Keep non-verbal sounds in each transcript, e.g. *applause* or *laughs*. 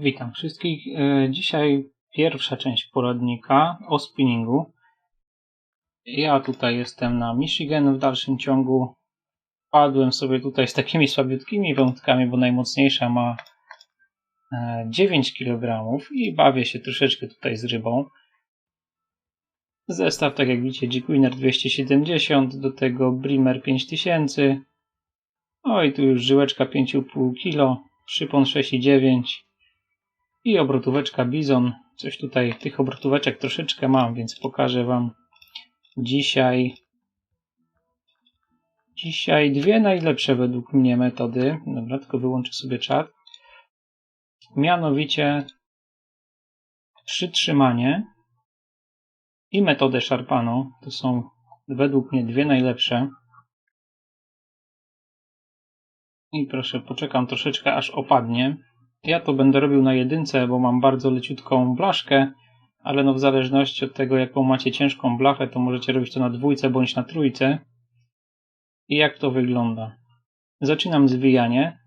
Witam wszystkich. E, Dzisiaj pierwsza część poradnika o spinningu. Ja tutaj jestem na Michigan w dalszym ciągu. Padłem sobie tutaj z takimi słabiutkimi wędkami, bo najmocniejsza ma e, 9 kg i bawię się troszeczkę tutaj z rybą. Zestaw, tak jak widzicie, Jigwinner 270, do tego Brimmer 5000. O i tu już żyłeczka 5,5 kg, szypon 6,9 i obrotóweczka Bizon. Coś tutaj, tych obrotóweczek troszeczkę mam, więc pokażę Wam dzisiaj dzisiaj dwie najlepsze według mnie metody. Dobra, tylko wyłączę sobie czat. Mianowicie przytrzymanie i metodę szarpaną. To są według mnie dwie najlepsze. I proszę, poczekam troszeczkę aż opadnie. Ja to będę robił na jedynce, bo mam bardzo leciutką blaszkę, ale no w zależności od tego, jaką macie ciężką blachę, to możecie robić to na dwójce bądź na trójce. I jak to wygląda? Zaczynam zwijanie,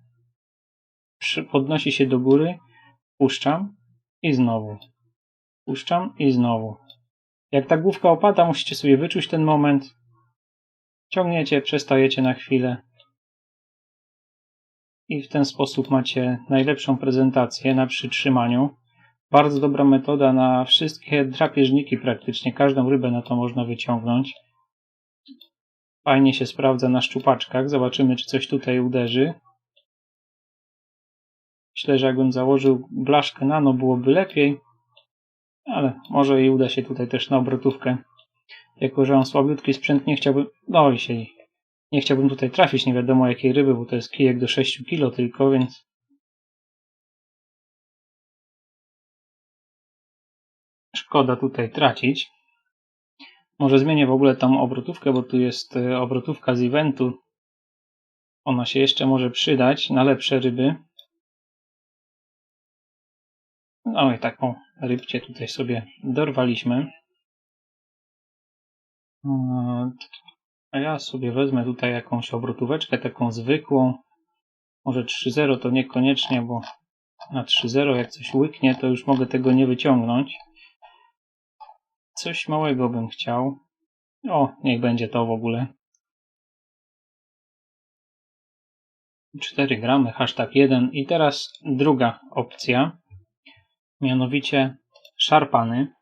podnosi się do góry, puszczam i znowu. Puszczam i znowu. Jak ta główka opada, musicie sobie wyczuć ten moment. Ciągniecie, przestajecie na chwilę, i w ten sposób macie najlepszą prezentację na przytrzymaniu. Bardzo dobra metoda na wszystkie drapieżniki praktycznie. Każdą rybę na to można wyciągnąć. Fajnie się sprawdza na szczupaczkach. Zobaczymy, czy coś tutaj uderzy. Myślę, że jakbym założył blaszkę nano, byłoby lepiej. Ale może i uda się tutaj też na obrotówkę. Jako, że mam słabiutki sprzęt, nie chciałbym... No i się nie chciałbym tutaj trafić nie wiadomo jakiej ryby, bo to jest kijek do 6 kg tylko, więc szkoda tutaj tracić. Może zmienię w ogóle tą obrotówkę, bo tu jest e, obrotówka z eventu. Ona się jeszcze może przydać na lepsze ryby. No i taką rybcie tutaj sobie dorwaliśmy. A ja sobie wezmę tutaj jakąś obrotóweczkę, taką zwykłą. Może 3.0 to niekoniecznie, bo na 3.0 jak coś łyknie, to już mogę tego nie wyciągnąć. Coś małego bym chciał. O, niech będzie to w ogóle. 4 gramy, hashtag 1. I teraz druga opcja, mianowicie szarpany.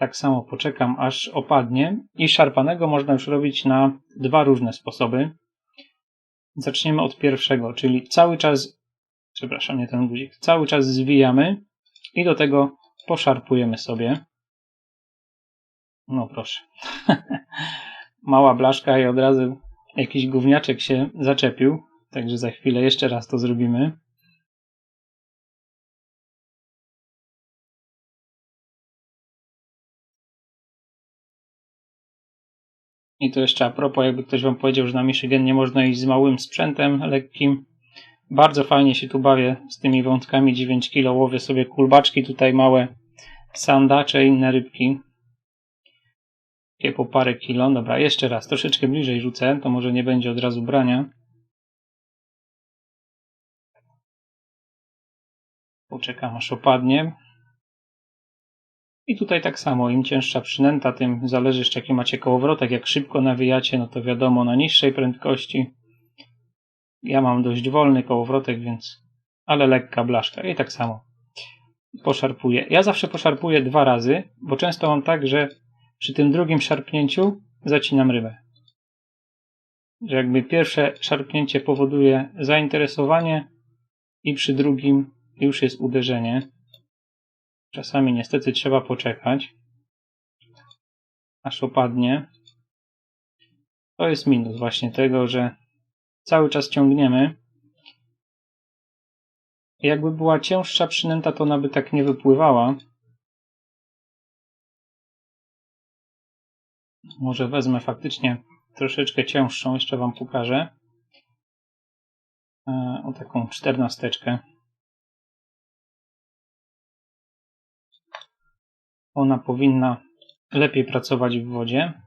Tak samo poczekam aż opadnie i szarpanego można już robić na dwa różne sposoby. Zaczniemy od pierwszego, czyli cały czas, przepraszam, nie ten guzik, cały czas zwijamy i do tego poszarpujemy sobie. No proszę. *laughs* Mała blaszka i od razu jakiś gówniaczek się zaczepił, także za chwilę jeszcze raz to zrobimy. I to jeszcze a propos, jakby ktoś wam powiedział, że na Michigan nie można iść z małym sprzętem lekkim. Bardzo fajnie się tu bawię z tymi wątkami 9 kg. Łowię sobie kulbaczki tutaj małe, sandacze inne rybki. Takie po parę kilo. Dobra, jeszcze raz, troszeczkę bliżej rzucę, to może nie będzie od razu brania. Poczekam aż opadnie. I tutaj tak samo, im cięższa przynęta, tym zależy jeszcze jaki macie kołowrotek. Jak szybko nawijacie, no to wiadomo, na niższej prędkości. Ja mam dość wolny kołowrotek, więc... Ale lekka blaszka. I tak samo poszarpuję. Ja zawsze poszarpuję dwa razy, bo często mam tak, że przy tym drugim szarpnięciu zacinam rybę. Że jakby pierwsze szarpnięcie powoduje zainteresowanie i przy drugim już jest uderzenie. Czasami niestety trzeba poczekać, aż opadnie. To jest minus właśnie tego, że cały czas ciągniemy. Jakby była cięższa przynęta, to ona by tak nie wypływała. Może wezmę faktycznie troszeczkę cięższą, jeszcze Wam pokażę. E, o taką czternasteczkę. Ona powinna lepiej pracować w wodzie.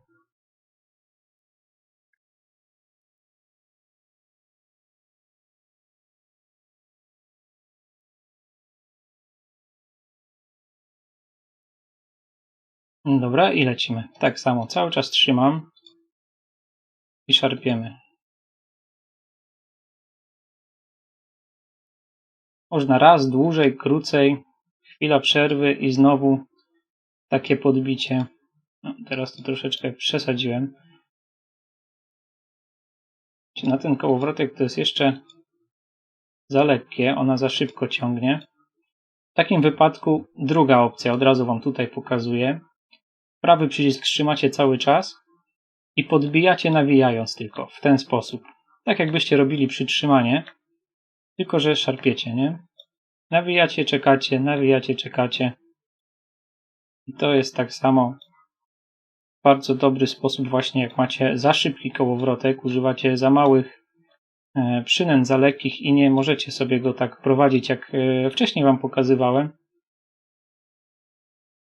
Dobra, i lecimy. Tak samo, cały czas trzymam i szarpiemy. Można raz, dłużej, krócej, chwila przerwy i znowu takie podbicie. No, teraz to troszeczkę przesadziłem. Na ten kołowrotek to jest jeszcze za lekkie, ona za szybko ciągnie. W takim wypadku druga opcja, od razu Wam tutaj pokazuję. Prawy przycisk trzymacie cały czas i podbijacie nawijając tylko w ten sposób. Tak jakbyście robili przytrzymanie, tylko że szarpiecie, nie? Nawijacie, czekacie, nawijacie, czekacie. I to jest tak samo bardzo dobry sposób właśnie jak macie za szybki kołowrotek, używacie za małych e, przynęt, za lekkich i nie możecie sobie go tak prowadzić jak e, wcześniej Wam pokazywałem.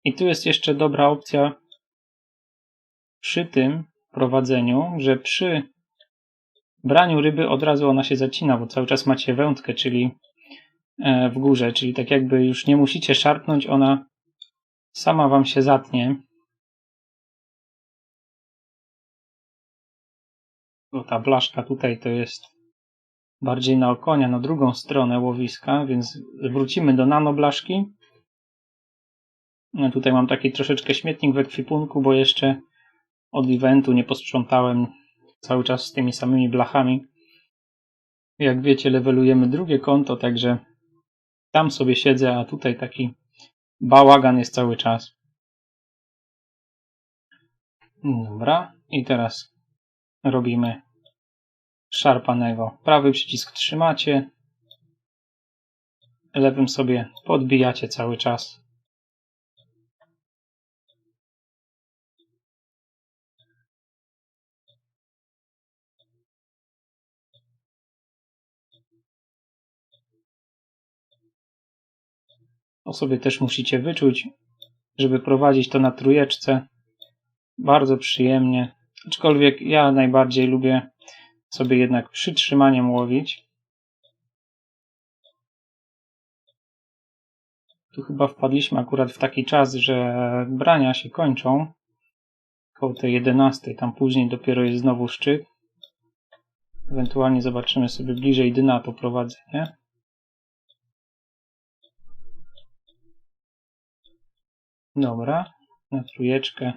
I tu jest jeszcze dobra opcja przy tym prowadzeniu, że przy braniu ryby od razu ona się zacina, bo cały czas macie wędkę, czyli e, w górze, czyli tak jakby już nie musicie szarpnąć, ona sama Wam się zatnie. Bo ta blaszka tutaj to jest bardziej na okonia, na drugą stronę łowiska, więc wrócimy do nanoblaszki. Tutaj mam taki troszeczkę śmietnik w ekwipunku, bo jeszcze od eventu nie posprzątałem cały czas z tymi samymi blachami. Jak wiecie, levelujemy drugie konto, także tam sobie siedzę, a tutaj taki bałagan jest cały czas. Dobra, i teraz robimy szarpanego. Prawy przycisk trzymacie, lewym sobie podbijacie cały czas. To sobie też musicie wyczuć, żeby prowadzić to na trójeczce. Bardzo przyjemnie. Aczkolwiek ja najbardziej lubię sobie jednak przytrzymaniem łowić. Tu chyba wpadliśmy akurat w taki czas, że brania się kończą. Koło tej 11, tam później dopiero jest znowu szczyt. Ewentualnie zobaczymy sobie bliżej dyna to prowadzenie. Dobra, na trójeczkę.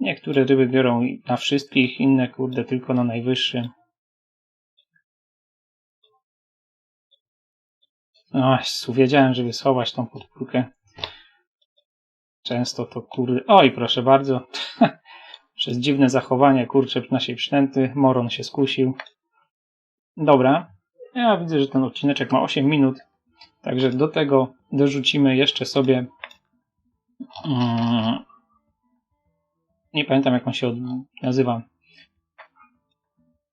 Niektóre ryby biorą na wszystkich, inne kurde tylko na najwyższym. O, wiedziałem, żeby schować tą podpórkę. Często to kurde... Oj, proszę bardzo. *laughs* Przez dziwne zachowanie, kurczę, naszej przynęty, moron się skusił. Dobra. Ja widzę, że ten odcineczek ma 8 minut. Także do tego dorzucimy jeszcze sobie. Nie pamiętam jak on się nazywa.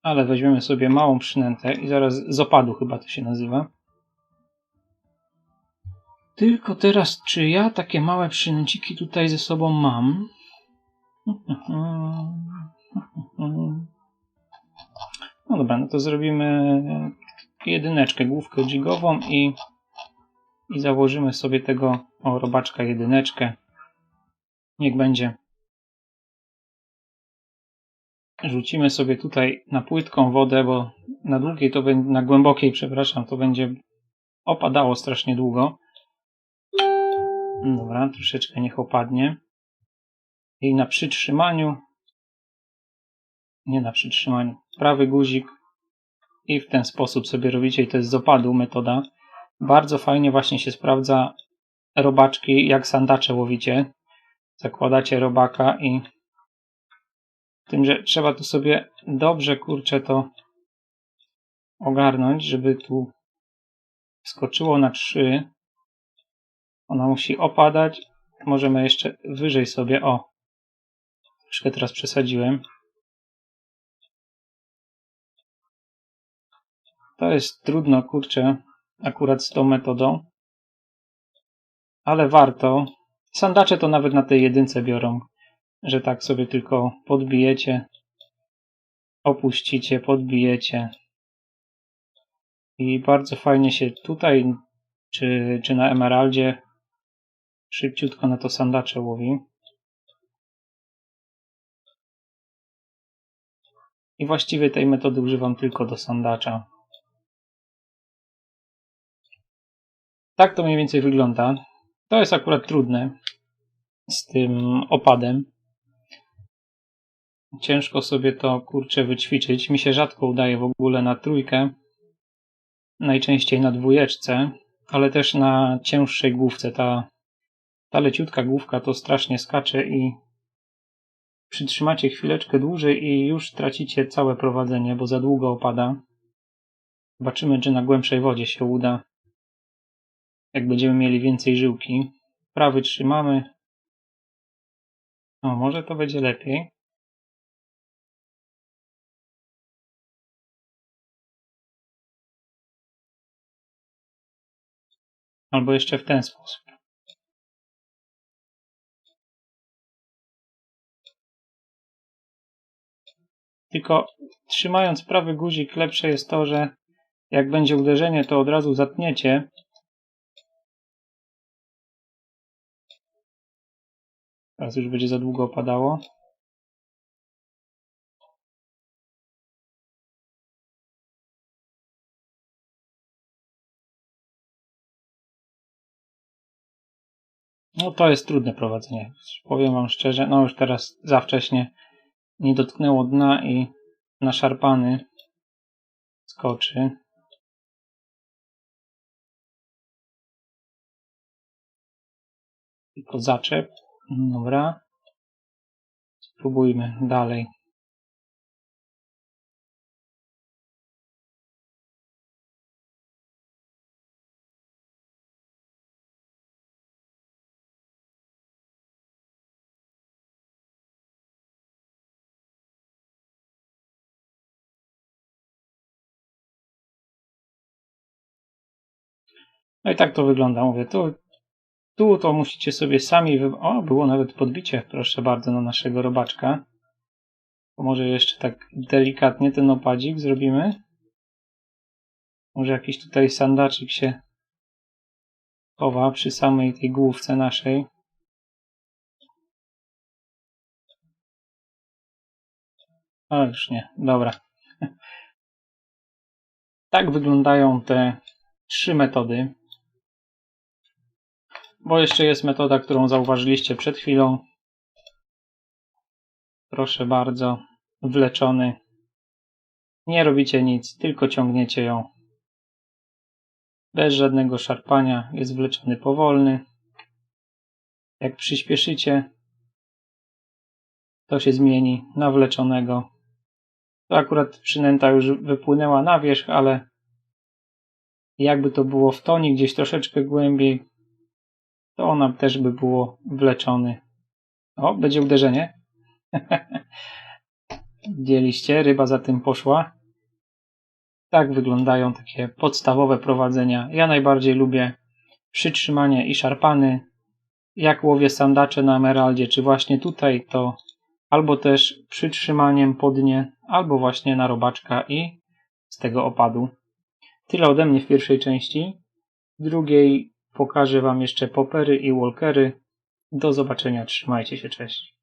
Ale weźmiemy sobie małą przynętę i zaraz z opadu chyba to się nazywa. Tylko teraz, czy ja takie małe przynęciki tutaj ze sobą mam? No dobra, no to zrobimy jedyneczkę, główkę jigową i, i założymy sobie tego o, robaczka jedyneczkę. Niech będzie. Rzucimy sobie tutaj na płytką wodę, bo na długiej to będzie, na głębokiej, przepraszam, to będzie opadało strasznie długo. Dobra, troszeczkę niech opadnie. I na przytrzymaniu, nie na przytrzymaniu, prawy guzik i w ten sposób sobie robicie i to jest z opadu metoda. Bardzo fajnie właśnie się sprawdza robaczki, jak sandacze łowicie. Zakładacie robaka i tym, że trzeba tu sobie dobrze, kurczę, to ogarnąć, żeby tu skoczyło na 3. Ona musi opadać. Możemy jeszcze wyżej sobie, o, troszkę teraz przesadziłem. To jest trudno, kurczę, akurat z tą metodą, ale warto. Sandacze to nawet na tej jedynce biorą, że tak sobie tylko podbijecie, opuścicie, podbijecie. I bardzo fajnie się tutaj, czy, czy na Emeraldzie, szybciutko na to sandacze łowi. I właściwie tej metody używam tylko do sandacza. Tak to mniej więcej wygląda. To jest akurat trudne z tym opadem. Ciężko sobie to kurczę wyćwiczyć. Mi się rzadko udaje w ogóle na trójkę. Najczęściej na dwójeczce, ale też na cięższej główce. Ta, ta leciutka główka to strasznie skacze i przytrzymacie chwileczkę dłużej i już tracicie całe prowadzenie, bo za długo opada. Zobaczymy, czy na głębszej wodzie się uda. Jak będziemy mieli więcej żyłki. Prawy trzymamy. O, może to będzie lepiej. Albo jeszcze w ten sposób. Tylko trzymając prawy guzik lepsze jest to, że jak będzie uderzenie, to od razu zatniecie. Teraz już będzie za długo opadało. No to jest trudne prowadzenie. Powiem Wam szczerze, no już teraz za wcześnie nie dotknęło dna i naszarpany skoczy. Tylko zaczep. Dobra. Spróbujmy dalej. No i tak to wygląda. Mówię, tu, tu to musicie sobie sami wy... O, było nawet podbicie, proszę bardzo, na naszego robaczka. Może jeszcze tak delikatnie ten opadzik zrobimy. Może jakiś tutaj sandaczyk się chowa przy samej tej główce naszej. A już nie, dobra. *laughs* Tak wyglądają te trzy metody. Bo jeszcze jest metoda, którą zauważyliście przed chwilą. Proszę bardzo, wleczony. Nie robicie nic, tylko ciągniecie ją. Bez żadnego szarpania, jest wleczony powolny. Jak przyspieszycie, to się zmieni na wleczonego. To akurat przynęta już wypłynęła na wierzch, ale jakby to było w toni gdzieś troszeczkę głębiej, to ona też by było wleczony. O, będzie uderzenie. *laughs* Widzieliście, ryba za tym poszła. Tak wyglądają takie podstawowe prowadzenia. Ja najbardziej lubię przytrzymanie i szarpany. Jak łowię sandacze na emeraldzie, czy właśnie tutaj, to albo też przytrzymaniem po dnie, albo właśnie na robaczka i z tego opadu. Tyle ode mnie w pierwszej części. W drugiej Pokażę Wam jeszcze popery i walkery. Do zobaczenia, trzymajcie się, cześć.